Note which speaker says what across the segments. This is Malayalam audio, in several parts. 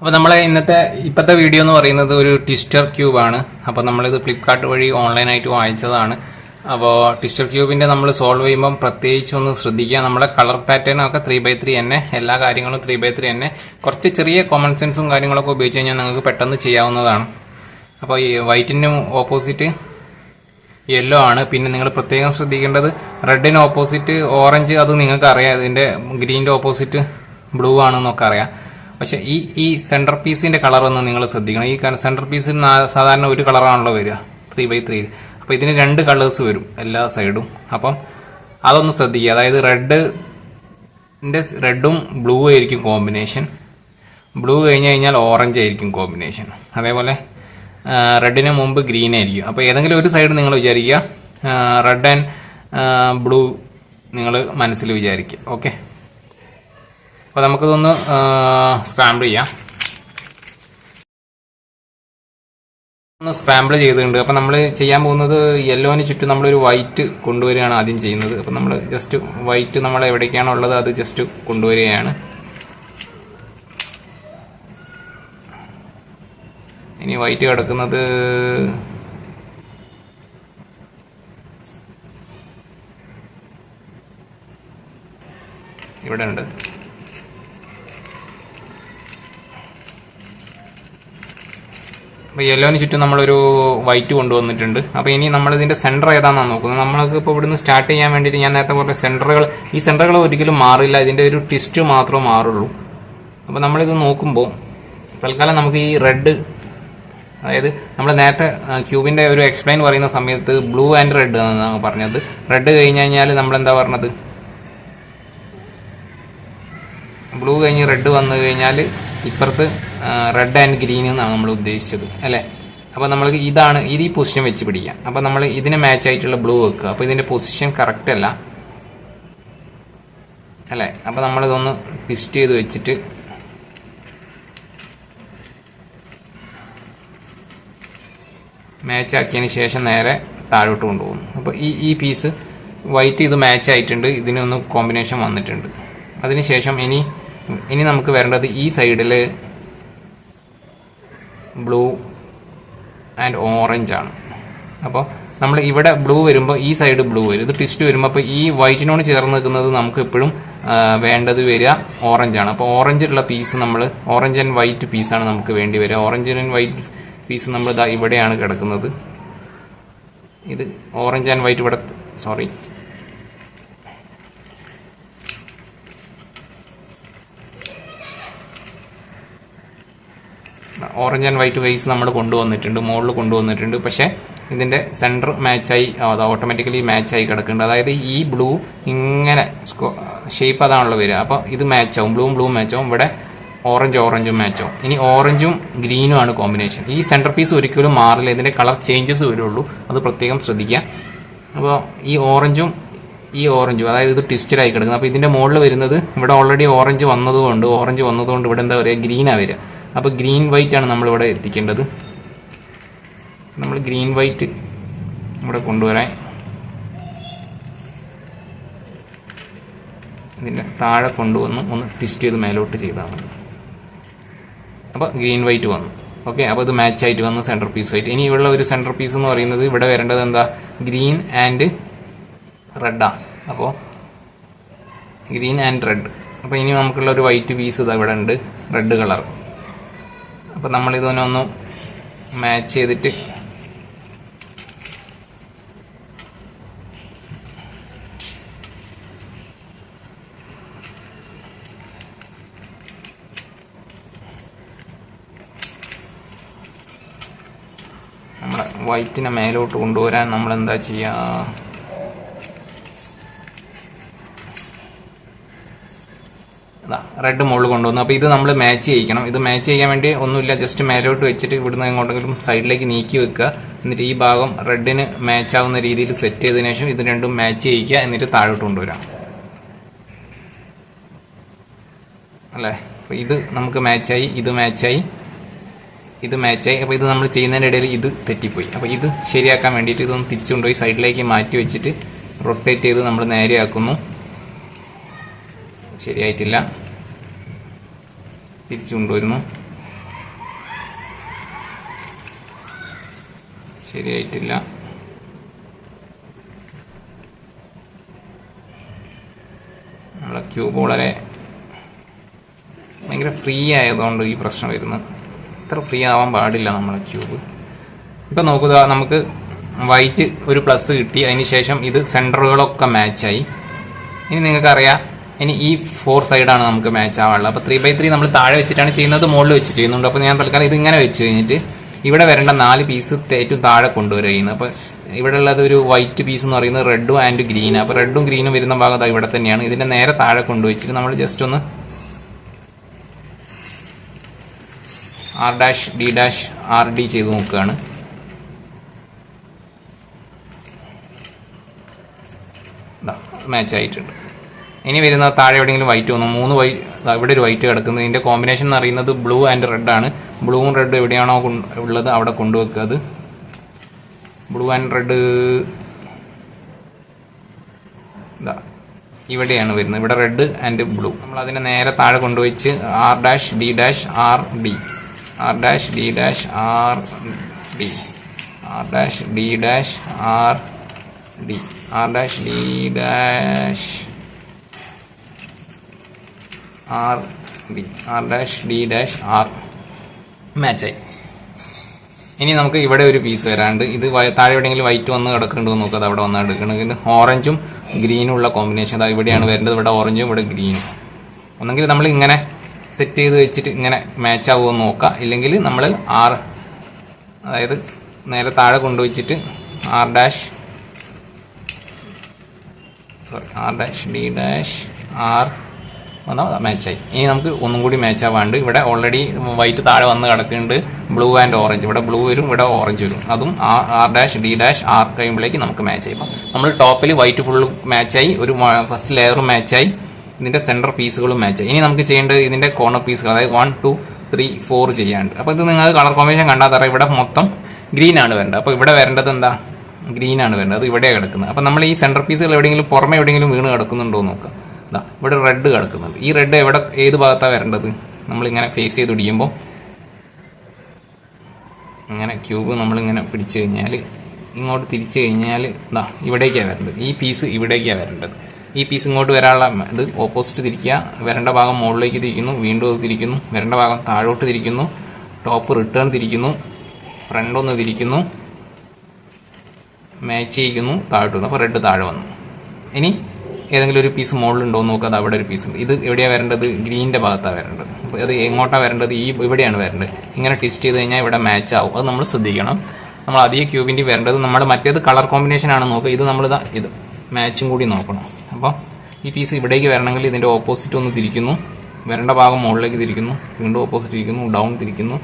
Speaker 1: അപ്പോൾ നമ്മളെ ഇന്നത്തെ ഇപ്പോഴത്തെ വീഡിയോ എന്ന് പറയുന്നത് ഒരു ട്വിസ്റ്റർ ക്യൂബ് ആണ്. അപ്പോൾ നമ്മളിത് ഫ്ലിപ്കാർട്ട് വഴി ഓൺലൈനായിട്ട് വാങ്ങിച്ചതാണ്. അപ്പോൾ ട്വിസ്റ്റർ ക്യൂബിന്റെ നമ്മൾ സോൾവ് ചെയ്യുമ്പം പ്രത്യേകിച്ച് ഒന്ന് ശ്രദ്ധിക്കുക. നമ്മുടെ കളർ പാറ്റേൺ ഒക്കെ ത്രീ ബൈ ത്രീ തന്നെ. എല്ലാ കാര്യങ്ങളും ത്രീ ബൈ ത്രീ തന്നെ. കുറച്ച് ചെറിയ കോമൺ സെൻസും കാര്യങ്ങളൊക്കെ ഉപയോഗിച്ച് കഴിഞ്ഞാൽ നിങ്ങൾക്ക് പെട്ടെന്ന് ചെയ്യാവുന്നതാണ്. അപ്പോൾ ഈ വൈറ്റിന് ഓപ്പോസിറ്റ് യെല്ലോ ആണ്. പിന്നെ നിങ്ങൾ പ്രത്യേകം ശ്രദ്ധിക്കേണ്ടത് റെഡിന് ഓപ്പോസിറ്റ് ഓറഞ്ച് അത് നിങ്ങൾക്ക് അറിയാം ഇതിന്റെ ഗ്രീനിന്റെ ഓപ്പോസിറ്റ് ബ്ലൂ ആണെന്നൊക്കെ അറിയാം. പക്ഷെ ഈ ഈ സെന്റർ പീസിന്റെ കളർ ഒന്ന് നിങ്ങൾ ശ്രദ്ധിക്കണം. ഈ സെന്റർ പീസിൽ സാധാരണ ഒരു കളറാണല്ലോ വരിക. ത്രീ ബൈ ത്രീ അപ്പൊ ഇതിന് രണ്ട് കളേഴ്സ് വരും എല്ലാ സൈഡും അപ്പം അതൊന്ന് ശ്രദ്ധിക്കുക. അതായത് റെഡ് റെഡും ബ്ലൂ ആയിരിക്കും കോമ്പിനേഷൻ ബ്ലൂ കഴിഞ്ഞ് കഴിഞ്ഞാൽ ഓറഞ്ച് ആയിരിക്കും കോമ്പിനേഷൻ അതേപോലെ റെഡിന് മുമ്പ് ഗ്രീൻ ആയിരിക്കും. അപ്പോൾ ഏതെങ്കിലും ഒരു സൈഡ് നിങ്ങൾ വിചാരിക്കുക റെഡ് ആൻഡ് ബ്ലൂ നിങ്ങൾ മനസ്സിൽ വിചാരിക്കുക. ഓക്കെ അപ്പോൾ നമുക്കിതൊന്ന് സ്ക്രാമ്പിൾ ചെയ്യാം. ഒന്ന് സ്ക്രാമ്പിൾ ചെയ്തിട്ടുണ്ട്. അപ്പോൾ നമ്മൾ ചെയ്യാൻ പോകുന്നത് യെല്ലോന് ചുറ്റും നമ്മളൊരു വൈറ്റ് കൊണ്ടുവരികയാണ് ആദ്യം ചെയ്യുന്നത്. അപ്പോൾ നമ്മൾ ജസ്റ്റ് വൈറ്റ് നമ്മൾ എവിടേക്കാണോ ഉള്ളത് അത് ജസ്റ്റ് കൊണ്ടുവരികയാണ്. ഇനി വൈറ്റ് കിടക്കുന്നത് ഇവിടെ ഉണ്ട് അപ്പോൾ യെല്ലോന് ചുറ്റും നമ്മളൊരു വൈറ്റ് കൊണ്ടുവന്നിട്ടുണ്ട്. അപ്പോൾ ഇനി നമ്മളിതിന്റെ സെന്റർ ഏതാണെന്നാണ് നോക്കുന്നത്? നമ്മൾക്ക് ഇപ്പോൾ ഇവിടുന്ന് സ്റ്റാർട്ട് ചെയ്യാൻ വേണ്ടിയിട്ട് ഞാൻ നേരത്തെ പറഞ്ഞ സെന്ററുകൾ ഈ സെന്ററുകൾ ഒരിക്കലും മാറില്ല. ഇതിന്റെ ഒരു ട്വിസ്റ്റ് മാത്രമേ മാറുള്ളൂ. അപ്പോൾ നമ്മളിത് നോക്കുമ്പോൾ തൽക്കാലം നമുക്ക് ഈ റെഡ് അതായത് നമ്മൾ നേരത്തെ ക്യൂബിന്റെ ഒരു എക്സ്പ്ലെയിൻ പറയുന്ന സമയത്ത് ബ്ലൂ ആൻഡ് റെഡ് എന്നാണ് പറഞ്ഞത്. റെഡ് കഴിഞ്ഞ് കഴിഞ്ഞാൽ നമ്മൾ എന്താ പറഞ്ഞത്? ബ്ലൂ കഴിഞ്ഞ് റെഡ് വന്നു കഴിഞ്ഞാൽ ഇപ്പുറത്ത് റെഡ് ആൻഡ് ഗ്രീൻ എന്നാണ് നമ്മൾ ഉദ്ദേശിച്ചത് അല്ലേ? അപ്പോൾ നമ്മൾ ഇതാണ് ഇത് ഈ പൊസിഷൻ വെച്ച് പിടിക്കാം അപ്പോൾ നമ്മൾ ഇതിനെ മാച്ച് ആയിട്ടുള്ള ബ്ലൂ വെക്കുക. അപ്പോൾ ഇതിന്റെ പൊസിഷൻ കറക്റ്റ് അല്ല. അല്ലേ? അപ്പോൾ നമ്മളിതൊന്ന് ട്വിസ്റ്റ് ചെയ്ത് വെച്ചിട്ട് മാച്ച് ആക്കിയതിന് ശേഷം നേരെ താഴോട്ട് കൊണ്ടുപോകും അപ്പോൾ ഈ ഈ പീസ് വൈറ്റ് ഇത് മാച്ച് ആയിട്ടുണ്ട്. ഇതിനൊന്ന് കോമ്പിനേഷൻ വന്നിട്ടുണ്ട്. അതിനുശേഷം ഇനി ഇനി നമുക്ക് വരേണ്ടത് ഈ സൈഡിൽ ബ്ലൂ ആൻഡ് ഓറഞ്ച് ആണ്. അപ്പോൾ നമ്മൾ ഇവിടെ ബ്ലൂ വരുമ്പോൾ ഈ സൈഡ് ബ്ലൂ വരും. ഇത് ട്വിസ്റ്റ് വരുമ്പോൾ അപ്പോൾ ഈ വൈറ്റിനോട് ചേർന്ന് നിൽക്കുന്നത് നമുക്ക് എപ്പോഴും വേണ്ടത് വരിക ഓറഞ്ച് ആണ്. അപ്പോൾ ഓറഞ്ചിലുള്ള പീസ് നമ്മൾ ഓറഞ്ച് ആൻഡ് വൈറ്റ് പീസാണ് നമുക്ക് വേണ്ടി വരിക. ഓറഞ്ച് ആൻഡ് വൈറ്റ് പീസ് നമ്മൾ ഇതാ ഇവിടെയാണ് കിടക്കുന്നത്. ഇത് ഓറഞ്ച് ആൻഡ് വൈറ്റ് ഇവിടെ സോറി ഓറഞ്ച് ആൻഡ് വൈറ്റ് വേസ് നമ്മൾ കൊണ്ടുവന്നിട്ടുണ്ട് മുകളിൽ കൊണ്ടുവന്നിട്ടുണ്ട്. പക്ഷേ ഇതിന്റെ സെന്റർ മാച്ചായി അത് ഓട്ടോമാറ്റിക്കലി മാച്ചായി കിടക്കുന്നുണ്ട്. അതായത് ഈ ബ്ലൂ ഇങ്ങനെ ഷേപ്പ് അതാണല്ലോ വരിക. അപ്പോൾ ഇത് മാച്ചാവും ബ്ലൂവും ബ്ലൂ മാച്ചാവും ഇവിടെ ഓറഞ്ച് ഓറഞ്ചും മാച്ചാവും ഇനി ഓറഞ്ചും ഗ്രീനും ആണ് കോമ്പിനേഷൻ ഈ സെന്റർ പീസ് ഒരിക്കലും മാറില്ല. ഇതിന്റെ കളർ ചേഞ്ചസ് വരുള്ളൂ. അത് പ്രത്യേകം ശ്രദ്ധിക്കുക. അപ്പോൾ ഈ ഓറഞ്ചും ഈ ഓറഞ്ചും അതായത് ഇത് ട്വിസ്റ്റഡായി കിടക്കുന്നത് അപ്പോൾ ഇതിന്റെ മുകളിൽ വരുന്നത് ഇവിടെ ഓൾറെഡി ഓറഞ്ച് വന്നതുകൊണ്ട് ഓറഞ്ച് വന്നതുകൊണ്ട് ഇവിടെ എന്താ പറയുക ഗ്രീനാണ് വരിക. അപ്പോൾ ഗ്രീൻ വൈറ്റ് ആണ് നമ്മളിവിടെ എത്തിക്കേണ്ടത്. നമ്മൾ ഗ്രീൻ വൈറ്റ് ഇവിടെ കൊണ്ടുവരാൻ ഇതിന്റെ താഴെ കൊണ്ടുവന്ന് ഒന്ന് ട്വിസ്റ്റ് ചെയ്ത് മേലോട്ട് ചെയ്താൽ മതി. അപ്പോൾ ഗ്രീൻ വൈറ്റ് വന്നു. ഓക്കെ അപ്പോൾ ഇത് മാച്ച് ആയിട്ട് വന്നു സെന്റർ പീസ് വൈറ്റ് ഇനി ഇവിടെ ഒരു സെന്റർ പീസ് എന്ന് പറയുന്നത് ഇവിടെ വരേണ്ടത് എന്താ? ഗ്രീൻ ആൻഡ് റെഡാണ് അപ്പോൾ ഗ്രീൻ ആൻഡ് റെഡ് അപ്പോൾ ഇനി നമുക്കുള്ള ഒരു വൈറ്റ് പീസ് ഇതാ ഇവിടെ ഉണ്ട്. റെഡ് കളർ അപ്പോൾ നമ്മളിതൊന്ന് ഒന്ന് മാച്ച് ചെയ്തിട്ട് നമ്മളെ വൈറ്റിനെ മേലോട്ട് കൊണ്ടുവരാൻ നമ്മൾ എന്താ ചെയ്യുക റെഡ് മുകളിൽ കൊണ്ടുവന്നു. അപ്പോൾ ഇത് നമ്മൾ മാച്ച് ചെയ്യിക്കണം. ഇത് മാച്ച് ചെയ്യാൻ വേണ്ടി ഒന്നുമില്ല ജസ്റ്റ് മേലോട്ട് വെച്ചിട്ട് ഇവിടുന്ന് എങ്ങോട്ടെങ്കിലും സൈഡിലേക്ക് നീക്കി വെക്കുക. എന്നിട്ട് ഈ ഭാഗം റെഡിന് മാച്ച് ആവുന്ന രീതിയിൽ സെറ്റ് ചെയ്തതിനു ശേഷം ഇത് രണ്ടും മാച്ച് ചെയ്യിക്കുക. എന്നിട്ട് താഴോട്ട് കൊണ്ടുവരാം അല്ലേ? അപ്പോൾ ഇത് നമുക്ക് മാച്ചായി ഇത് മാച്ചായി ഇത് മാച്ചായി അപ്പോൾ ഇത് നമ്മൾ ചെയ്യുന്നതിന്റെ ഇടയിൽ ഇത് തെറ്റിപ്പോയി. അപ്പോൾ ഇത് ശരിയാക്കാൻ വേണ്ടിയിട്ട് ഇതൊന്ന് തിരിച്ചുകൊണ്ടുപോയി സൈഡിലേക്ക് മാറ്റി വെച്ചിട്ട് റൊട്ടേറ്റ് ചെയ്ത് നമ്മൾ നേരെയാക്കുന്നു. ശരിയായിട്ടില്ല. തിരിച്ചു കൊണ്ടുവരുന്നു. ശരിയായിട്ടില്ല. നമ്മളെ ക്യൂബ് വളരെ ഭയങ്കര ഫ്രീ ആയതുകൊണ്ട് ഈ പ്രശ്നം വരുന്നത് ഇത്ര ഫ്രീ ആവാൻ പാടില്ല നമ്മളെ ക്യൂബ്. ഇപ്പം നോക്കുക നമുക്ക് വൈറ്റ് ഒരു പ്ലസ് കിട്ടി. അതിന് ശേഷം ഇത് സെന്ററുകളൊക്കെ മാച്ചായി. ഇനി നിങ്ങൾക്കറിയാം ഇനി ഈ ഫോർ സൈഡാണ് നമുക്ക് മാച്ച് ആവാനുള്ളത്. അപ്പോൾ ത്രീ ബൈ ത്രീ നമ്മൾ താഴെ വെച്ചിട്ടാണ് ചെയ്യുന്നത് മുകളിൽ വെച്ച് ചെയ്യുന്നുണ്ട്. അപ്പോൾ ഞാൻ തൽക്കാലം ഇതിങ്ങനെ വെച്ച് കഴിഞ്ഞിട്ട് ഇവിടെ വരേണ്ട നാല് പീസ് ഏറ്റവും താഴെ കൊണ്ടുവരിക ചെയ്യുന്നത് അപ്പോൾ ഇവിടെ ഉള്ളത് ഒരു വൈറ്റ് പീസ് എന്ന് പറയുന്നത് റെഡും ആൻഡ് ഗ്രീൻ അപ്പോൾ റെഡും ഗ്രീനും വരുന്ന ഭാഗം ഇവിടെ തന്നെയാണ്. ഇതിന്റെ നേരെ താഴെ കൊണ്ടുവച്ചിട്ട് നമ്മൾ ജസ്റ്റ് ഒന്ന് R dash D dash R D ചെയ്ത് നോക്കുകയാണ്. മാച്ച് ആയിട്ടുണ്ട്. ഇനി വരുന്ന താഴെ എവിടെയെങ്കിലും വൈറ്റ് വന്നു. മൂന്ന് വൈറ്റ് ഇവിടെ ഒരു വൈറ്റ് കിടക്കുന്നത് ഇതിന്റെ കോമ്പിനേഷൻ എന്ന് പറയുന്നത് ബ്ലൂ ആൻഡ് റെഡ് ആണ്. ബ്ലൂവും റെഡ് എവിടെയാണോ ഉള്ളത് അവിടെ കൊണ്ടുവെക്കുക അത്. ബ്ലൂ ആൻഡ് റെഡ് ഇതാ ഇവിടെയാണ് വരുന്നത്. ഇവിടെ റെഡ് ആൻഡ് ബ്ലൂ നമ്മൾ അതിനെ നേരെ താഴെ കൊണ്ടുവച്ച് R dash D dash R D R dash D dash R D R dash D dash R D R dash D dash R B R dash D dash R മാച്ചായി ഇനി നമുക്ക് ഇവിടെ ഒരു പീസ് വരാണ്ട് ഇത് താഴെ എവിടെയെങ്കിലും വൈറ്റ് വന്ന് കിടക്കുന്നുണ്ടോ നോക്കുക അവിടെ വന്ന് എടുക്കണമെങ്കിൽ ഓറഞ്ചും ഗ്രീനും ഉള്ള കോമ്പിനേഷൻ അതാ ഇവിടെയാണ് വരേണ്ടത്. ഇവിടെ ഓറഞ്ചും ഇവിടെ ഗ്രീനും ഒന്നെങ്കിൽ നമ്മൾ ഇങ്ങനെ സെറ്റ് ചെയ്ത് വെച്ചിട്ട് ഇങ്ങനെ മാച്ച് ആവുമോ എന്ന് നോക്കാം. ഇല്ലെങ്കിൽ നമ്മൾ ആർ അതായത് നേരെ താഴെ കൊണ്ടുവച്ചിട്ട് R dash sorry R dash D dash R വന്നാൽ മാച്ചായി ഇനി നമുക്ക് ഒന്നും കൂടി മാച്ച് ആവാണ്ട് ഇവിടെ ഓൾറെഡി വൈറ്റ് താഴെ വന്ന് കിടക്കുന്നുണ്ട്. ബ്ലൂ ആൻഡ് ഓറഞ്ച് ഇവിടെ ബ്ലൂ വരും ഇവിടെ ഓറഞ്ച് വരും. അതും R dash D dash R കഴിയുമ്പോഴേക്ക് നമുക്ക് മാച്ച് ആയി. അപ്പം നമ്മൾ ടോപ്പിൽ വൈറ്റ് ഫുള്ള് മാച്ചായി ഒരു ഫസ്റ്റ് ലെയറും മാച്ചായി ഇതിന്റെ സെന്റർ പീസുകളും മാച്ചായി ഇനി നമുക്ക് ചെയ്യേണ്ടത് ഇതിന്റെ കോർണർ പീസുകൾ അതായത് വൺ ടു ത്രീ ഫോർ ചെയ്യാണ്ട്. അപ്പോൾ ഇത് നിങ്ങൾ കളർ കോമ്പിനേഷൻ കണ്ടാൽ തറ ഇവിടെ മൊത്തം ഗ്രീൻ ആണ് വരേണ്ടത്. അപ്പോൾ ഇവിടെ വരേണ്ടത് എന്താ? ഗ്രീൻ ആണ് വരുന്നത് അത് ഇവിടെയാണ് കിടക്കുന്നത്. അപ്പോൾ നമ്മൾ ഈ സെന്റർ പീസുകൾ എവിടെയെങ്കിലും പുറമെ എവിടെയെങ്കിലും വീണ് കിടക്കുന്നുണ്ടോ എന്ന് നോക്കാം. ഇതാ ഇവിടെ റെഡ് കിടക്കുന്നുണ്ട്. ഈ റെഡ് എവിടെ ഏത് ഭാഗത്താണ് വരേണ്ടത്? നമ്മളിങ്ങനെ ഫേസ് ചെയ്ത് പിടിക്കുമ്പോൾ ഇങ്ങനെ ക്യൂബ് നമ്മളിങ്ങനെ പിടിച്ചു കഴിഞ്ഞാൽ ഇങ്ങോട്ട് തിരിച്ചു കഴിഞ്ഞാൽ ഇതാ ഇവിടേക്കാണ് വരേണ്ടത്. ഈ പീസ് ഇവിടേക്കാണ് വരേണ്ടത്. ഈ പീസ് ഇങ്ങോട്ട് വരാനുള്ള ഇത് ഓപ്പോസിറ്റ് തിരിക്കുക. വരേണ്ട ഭാഗം മുകളിലേക്ക് തിരിക്കുന്നു വീണ്ടും അത് തിരിക്കുന്നു. വരേണ്ട ഭാഗം താഴോട്ട് തിരിക്കുന്നു. ടോപ്പ് റിട്ടേൺ തിരിക്കുന്നു. ഫ്രണ്ട് ഒന്ന് തിരിക്കുന്നു. മാച്ച് ചെയ്യിക്കുന്നു താഴോട്ട് വന്നു. അപ്പോൾ റെഡ് താഴെ വന്നു. ഇനി ഏതെങ്കിലും ഒരു പീസ് മുകളിലുണ്ടോ എന്ന് നോക്കുക അത് അവിടെ ഒരു പീസ് ഉണ്ട്. ഇത് എവിടെയാണ് വരേണ്ടത്? ഗ്രീനിന്റെ ഭാഗത്താണ് വരേണ്ടത്. അപ്പോൾ അത് എങ്ങോട്ടാണ് വരേണ്ടത്? ഈ ഇവിടെയാണ് വരേണ്ടത്. ഇങ്ങനെ ട്വിസ്റ്റ് ചെയ്ത് കഴിഞ്ഞാൽ ഇവിടെ മാച്ച് ആവും. അത് നമ്മൾ ശ്രദ്ധിക്കണം. നമ്മൾ അധിക ക്യൂബിന്റെ വരേണ്ടത് നമ്മൾ മറ്റേത് കളർ കോമ്പിനേഷൻ ആണ് നോക്കുക ഇത് നമ്മൾ ഇതാ ഇത് മാച്ചും കൂടി നോക്കണം. അപ്പോൾ ഈ പീസ് ഇവിടേക്ക് വരണമെങ്കിൽ ഇതിന്റെ ഓപ്പോസിറ്റ് ഒന്ന് തിരിക്കുന്നു. വരേണ്ട ഭാഗം മുകളിലേക്ക് തിരിക്കുന്നു. വീണ്ടും ഓപ്പോസിറ്റ് തിരിക്കുന്നു. ഡൗൺ തിരിക്കുന്നു.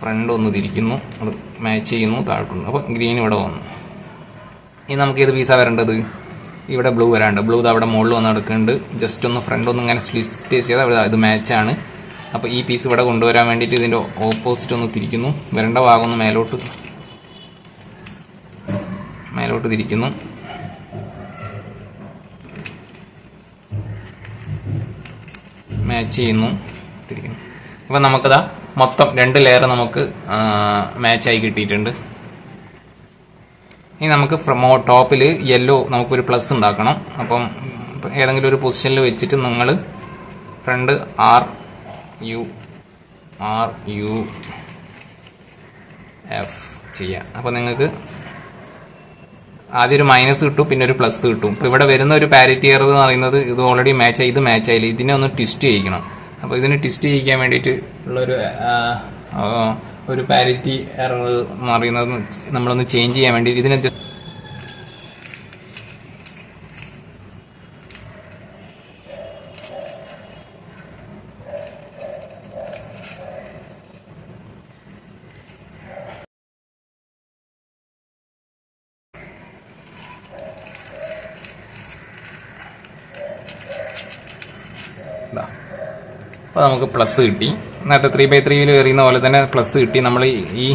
Speaker 1: ഫ്രണ്ട് ഒന്ന് തിരിക്കുന്നു. അത് മാച്ച് ചെയ്യുന്നു. താഴോട്ടുണ്ട് അപ്പോൾ ഗ്രീൻ ഇവിടെ വന്നു. ഇനി നമുക്ക് ഏത് പീസാണ് വരേണ്ടത്? ഇവിടെ ബ്ലൂ വരാണ്ട്. ബ്ലൂ അവിടെ മുകളിൽ വന്ന് എടുക്കുന്നുണ്ട് ജസ്റ്റ് ഒന്ന് ഫ്രണ്ട് ഒന്ന് ഇങ്ങനെ സ്പ്ലിറ്റ് ചെയ്ത് അവിടെ ഇത് മാച്ചാണ് അപ്പോൾ ഈ പീസ് ഇവിടെ കൊണ്ടുവരാൻ വേണ്ടിയിട്ട് ഇതിന്റെ ഓപ്പോസിറ്റ് ഒന്ന് തിരിക്കുന്നു. വരേണ്ട ഭാഗം ഒന്ന് മേലോട്ട് മേലോട്ട് തിരിക്കുന്നു. മാച്ച് ചെയ്യുന്നു. തിരിക്കുന്നു. അപ്പം നമുക്കതാ മൊത്തം രണ്ട് ലെയർ നമുക്ക് മാച്ചായി കിട്ടിയിട്ടുണ്ട്. ഇനി നമുക്ക് ഫ്രമോ ടോപ്പിൽ യെല്ലോ നമുക്കൊരു പ്ലസ് ഉണ്ടാക്കണം. അപ്പം ഏതെങ്കിലും ഒരു പൊസിഷനിൽ വെച്ചിട്ട് നിങ്ങൾ front R U R U F ചെയ്യാം. അപ്പോൾ നിങ്ങൾക്ക് ആദ്യം ഒരു മൈനസ് കിട്ടും പിന്നെ ഒരു പ്ലസ് കിട്ടും. ഇപ്പോൾ ഇവിടെ വരുന്ന ഒരു പാരിറ്റി എന്ന് പറയുന്നത് ഇത് ഓൾറെഡി മാച്ച് ആയി ഇത് മാച്ച് ആയില്ല? ഇതിനെ ഒന്ന് ട്വിസ്റ്റ് ചെയ്യിക്കണം. അപ്പോൾ ഇതിന് ട്വിസ്റ്റ് ചെയ്യിക്കാൻ വേണ്ടിയിട്ട് ഉള്ളൊരു ഒരു പാരിറ്റി എറർ മാറിയുന്നത് നമ്മളൊന്ന് ചേഞ്ച് ചെയ്യാൻ വേണ്ടി ഇതിനെ just അപ്പോൾ നമുക്ക് പ്ലസ് കിട്ടി. നേരത്തെ ത്രീ ബൈ ത്രീയിൽ എറിയുന്ന പോലെ തന്നെ പ്ലസ് കിട്ടി. നമ്മൾ ഈ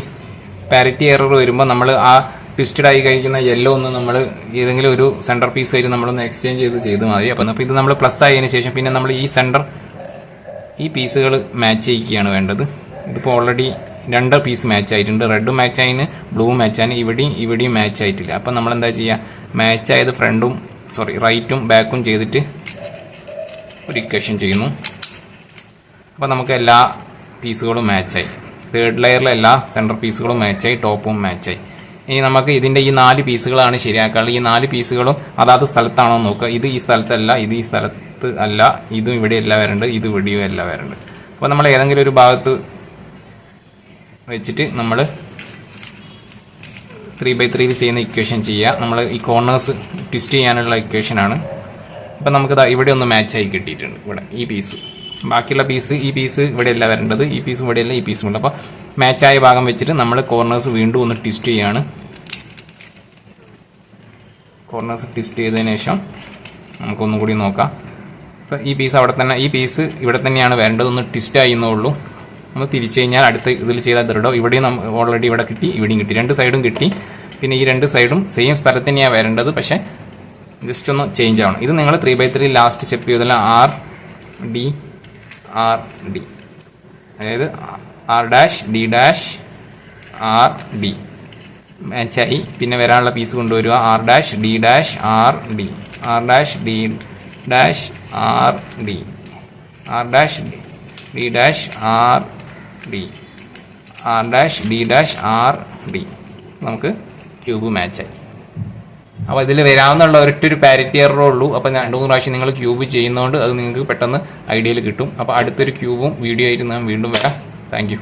Speaker 1: പാരറ്റി എറർ വരുമ്പോൾ നമ്മൾ ആ ട്വിസ്റ്റഡ് ആയി കഴിക്കുന്ന യെല്ലോ ഒന്ന് നമ്മൾ ഏതെങ്കിലും ഒരു സെന്റർ പീസ് ആയിട്ട് നമ്മളൊന്ന് എക്സ്ചേഞ്ച് ചെയ്ത് ചെയ്ത് മതി. അപ്പം അപ്പോൾ ഇത് നമ്മൾ പ്ലസ് ആയതിനു ശേഷം പിന്നെ നമ്മൾ ഈ സെന്റർ ഈ പീസുകൾ മാച്ച് ചെയ്യിക്കുകയാണ് വേണ്ടത്. ഇതിപ്പോൾ ഓൾറെഡി രണ്ട് പീസ് മാച്ച് ആയിട്ടുണ്ട്. റെഡും മാച്ച് ആയിന് ബ്ലൂ മാച്ച് ആയിന് ഇവിടെയും ഇവിടെയും മാച്ച് ആയിട്ടില്ല. അപ്പം നമ്മൾ എന്താ ചെയ്യുക മാച്ച് ആയത് ഫ്രണ്ടും സോറി റൈറ്റും ബാക്കും ചെയ്തിട്ട് ഒരു ഇക്വേഷൻ ചെയ്യുന്നു. അപ്പോൾ നമുക്ക് എല്ലാ പീസുകളും മാച്ചായി തേർഡ് ലെയറിലെ എല്ലാ സെന്റർ പീസുകളും മാച്ചായി ടോപ്പും മാച്ചായി ഇനി നമുക്ക് ഇതിന്റെ ഈ നാല് പീസുകളാണ് ശരിയാക്കാനുള്ളത്. ഈ നാല് പീസുകളും അതാത് സ്ഥലത്താണോ നോക്കുക. ഇത് ഈ സ്ഥലത്തല്ല ഇത് ഈ സ്ഥലത്ത് അല്ല ഇതും ഇവിടെ അല്ല വരേണ്ടത് ഇത് ഇവിടെയും അല്ല വരേണ്ടത് അപ്പോൾ നമ്മൾ ഏതെങ്കിലും ഒരു ഭാഗത്ത് വെച്ചിട്ട് നമ്മൾ ത്രീ ബൈ ത്രീയിൽ ചെയ്യുന്ന ഇക്വേഷൻ ചെയ്യുക. നമ്മൾ ഈ കോർണേഴ്സ് ട്വിസ്റ്റ് ചെയ്യാനുള്ള ഇക്വേഷനാണ് ഇപ്പം നമുക്ക് ദാ ഇവിടെ ഒന്ന് മാച്ചായി കിട്ടിയിട്ടുണ്ട്. ഇവിടെ ഈ പീസ് ബാക്കിയുള്ള പീസ് ഈ പീസ് ഇവിടെയല്ല വരേണ്ടത്. ഈ പീസ് ഇവിടെയല്ല ഈ പീസും ഉണ്ട് അപ്പോൾ മാച്ചായ ഭാഗം വെച്ചിട്ട് നമ്മൾ കോർണേഴ്സ് വീണ്ടും ഒന്ന് ട്വിസ്റ്റ് ചെയ്യാണ്. കോർണേഴ്സ് ട്വിസ്റ്റ് ചെയ്തതിന് ശേഷം നമുക്കൊന്നും കൂടി നോക്കാം. അപ്പോൾ ഈ പീസ് അവിടെ തന്നെ ഈ പീസ് ഇവിടെ തന്നെയാണ് വരേണ്ടത്. ഒന്ന് ട്വിസ്റ്റ് ആയിരുന്നുള്ളൂ നമ്മൾ തിരിച്ചു കഴിഞ്ഞാൽ അടുത്ത ഇതിൽ ചെയ്താൽ ദൃഢം ഇവിടെയും ഓൾറെഡി ഇവിടെ കിട്ടി ഇവിടെയും കിട്ടി. രണ്ട് സൈഡും കിട്ടി. പിന്നെ ഈ രണ്ട് സൈഡും സെയിം സ്ഥലത്ത് തന്നെയാണ് വരേണ്ടത്. പക്ഷേ ജസ്റ്റ് ഒന്ന് ചേഞ്ച് ആവണം. ഇത് നിങ്ങൾ three by three last step ചെയ്തല്ല R D R D അതായത് R dash D dash R D മാച്ചായി പിന്നെ വരാനുള്ള പീസ് കൊണ്ടുവരിക. R dash D dash R D R dash D dash R D R dash D dash R D R dash D dash R D നമുക്ക് ക്യൂബ് മാച്ചായി അപ്പോൾ ഇതിൽ വരാവുന്നുള്ള ഒരിട്ട് ഒരു പാരിറ്റി എററേ ഉള്ളൂ. അപ്പോൾ രണ്ട് മൂന്ന് പ്രാവശ്യം നിങ്ങൾ ക്യൂബ് ചെയ്യുന്നതുകൊണ്ട് അത് നിങ്ങൾക്ക് പെട്ടെന്ന് ഐഡിയയിൽ കിട്ടും. അപ്പോൾ അടുത്തൊരു ക്യൂബും വീഡിയോ ആയിട്ട് ഞാൻ വീണ്ടും വരാം. താങ്ക്